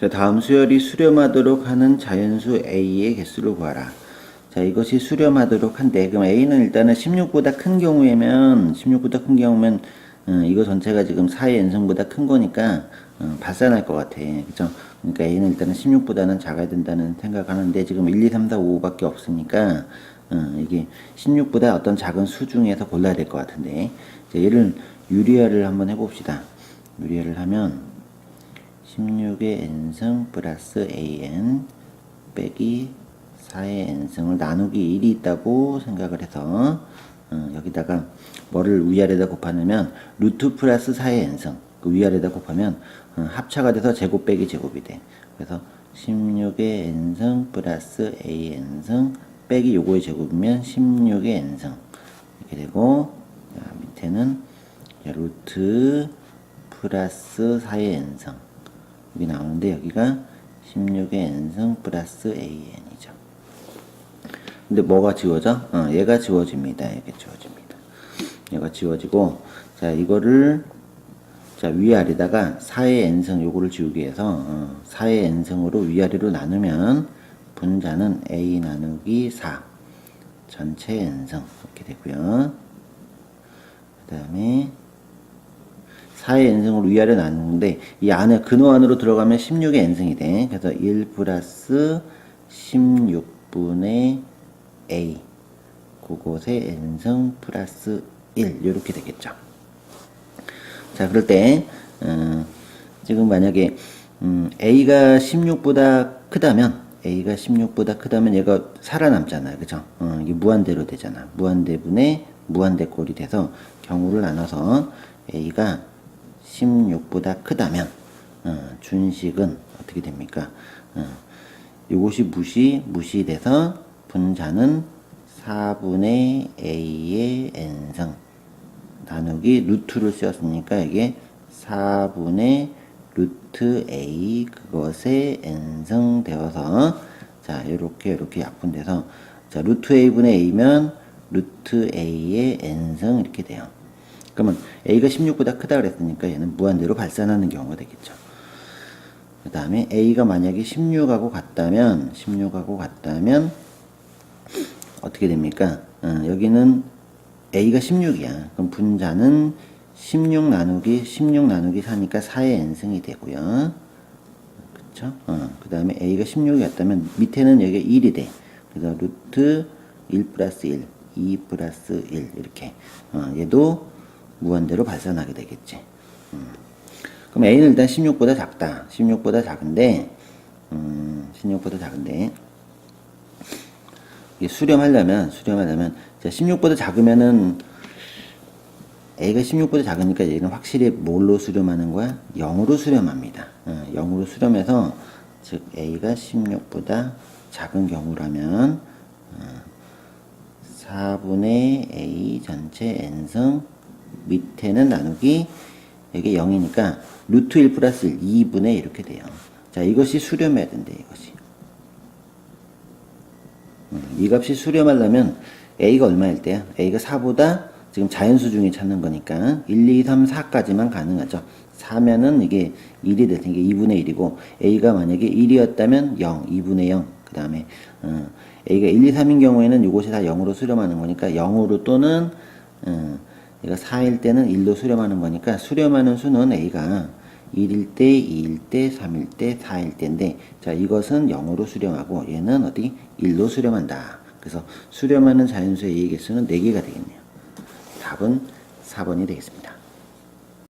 자, 다음 수열이 수렴하도록 하는 자연수 A의 개수를 구하라. 자, 이것이 수렴하도록 한데, 그럼 A는 일단은 16보다 큰 경우에면, 16보다 큰 경우면, 어, 이거 전체가 지금 4의 n승보다 큰 거니까, 어, 발산할 것 같아. 그죠? 그러니까 A는 일단은 16보다는 작아야 된다는 생각하는데, 지금 1, 2, 3, 4, 5 밖에 없으니까, 어, 이게 16보다 어떤 작은 수 중에서 골라야 될 것 같은데, 자, 얘를 유리화를 한번 해봅시다. 유리화를 하면, 16의 n승 플러스 an 빼기 4의 n승을 나누기 1이 있다고 생각을 해서 어, 여기다가 뭐를 위아래다 곱하면 루트 플러스 4의 n승 그 위아래다 곱하면 어, 합차가 돼서 제곱 빼기 제곱이 돼. 그래서 16의 n승 플러스 a n승 빼기 요거의 제곱이면 16의 n승 이렇게 되고 자, 밑에는 자, 루트 플러스 4의 n승 여기 나오는데 여기가 16의 n승 플러스 an이죠. 근데 뭐가 지워져? 어, 얘가 지워집니다. 얘가 지워집니다. 얘가 지워지고 자 이거를 자 위아래다가 4의 n승 요거를 지우기 위해서 어, 4의 n승으로 위아래로 나누면 분자는 a 나누기 4 전체 n승 이렇게 되고요. 그 다음에 4의 n승으로 위아래 나누는데 이 안에 근호 안으로 들어가면 16의 n승이 돼. 그래서 1 플러스 16분의 a 그곳에 n승 플러스 1 이렇게 되겠죠. 자 그럴 때 어, 지금 만약에 음, a가 16보다 크다면 a가 16보다 크다면 얘가 살아남잖아요. 그죠? 어, 이게 무한대로 되잖아. 무한대분의 무한대꼴이 돼서 경우를 나눠서 a가 16보다 크다면 어, 준식은 어떻게 됩니까? 어, 이것이 무시 무시돼서 분자는 4분의 a의 n승 나누기 루트를 쓰였으니까 이게 4분의 루트 a 그것의 n승 되어서 자 이렇게 이렇게 약분돼서 자 루트 a분의 a면 루트 a의 n승 이렇게 돼요. 그러면 a가 16보다 크다 그랬으니까 얘는 무한대로 발산하는 경우가 되겠죠. 그 다음에 a가 만약에 16하고 같다면 16하고 같다면 어떻게 됩니까? 어, 여기는 a가 16이야. 그럼 분자는 16 나누기 16 나누기 4니까 4의 n승이 되고요. 그쵸? 어, 그 다음에 a가 16이 같다면 밑에는 여기가 1이 돼. 그래서 루트 1 플러스 1, 2 플러스 1 이렇게 어, 얘도 무한대로 발산하게 되겠지. 음. 그럼 a는 일단 16보다 작다. 16보다 작은데, 음, 16보다 작은데, 이게 수렴하려면, 수렴하려면, 자, 16보다 작으면은, a가 16보다 작으니까 얘는 확실히 뭘로 수렴하는 거야? 0으로 수렴합니다. 어, 0으로 수렴해서, 즉, a가 16보다 작은 경우라면, 어, 4분의 a 전체 n승 밑에는 나누기 이게 0이니까 루트 1 플러스 1 2분의 이렇게 돼요. 자 이것이 수렴해야 된대 이것이. 음, 이 값이 수렴하려면 a가 얼마일 때야? a가 4보다 지금 자연수 중에 찾는 거니까 1, 2, 3, 4까지만 가능하죠. 4면은 이게 1이 될 테니까 2분의 1이고 a가 만약에 1이었다면 0, 2분의 0. 그 다음에 어, a가 1, 2, 3인 경우에는 이것이 다 0으로 수렴하는 거니까 0으로 또는 어, 얘가 4일 때는 1로 수렴하는 거니까 수렴하는 수는 a가 1일 때, 2일 때, 3일 때, 4일 때인데 자 이것은 0으로 수렴하고 얘는 어디 1로 수렴한다. 그래서 수렴하는 자연수의 a 개수는 4개가 되겠네요. 답은 4번이 되겠습니다.